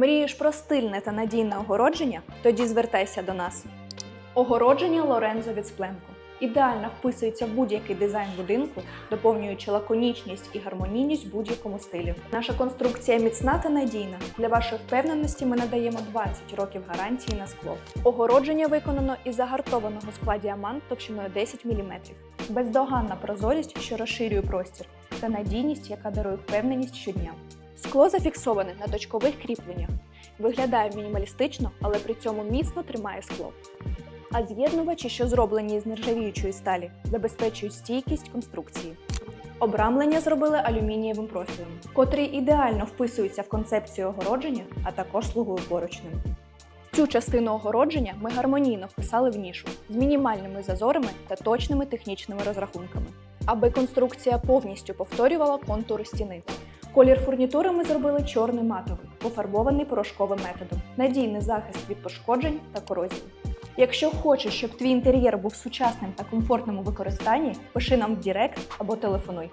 Мрієш про стильне та надійне огородження? Тоді звертайся до нас. Огородження Лорензо від Спленко ідеально вписується в будь-який дизайн будинку, доповнюючи лаконічність і гармонійність будь-якому стилі. Наша конструкція міцна та надійна. Для вашої впевненості ми надаємо 20 років гарантії на скло. Огородження виконано із загартованого скла діамант товщиною 10 мм. Бездоганна прозорість, що розширює простір, та надійність, яка дарує впевненість щодня. Скло зафіксоване на точкових кріпленнях. Виглядає мінімалістично, але при цьому міцно тримає скло. А з'єднувачі, що зроблені із нержавіючої сталі, забезпечують стійкість конструкції. Обрамлення зробили алюмінієвим профілем, котрий ідеально вписується в концепцію огородження, а також слугує поручним. Цю частину огородження ми гармонійно вписали в нішу з мінімальними зазорами та точними технічними розрахунками, аби конструкція повністю повторювала контури стіни. Колір фурнітури ми зробили чорний матовий, пофарбований порошковим методом, надійний захист від пошкоджень та корозії. Якщо хочеш, щоб твій інтер'єр був сучасним та комфортним у використанні, пиши нам в Дірект або телефонуй.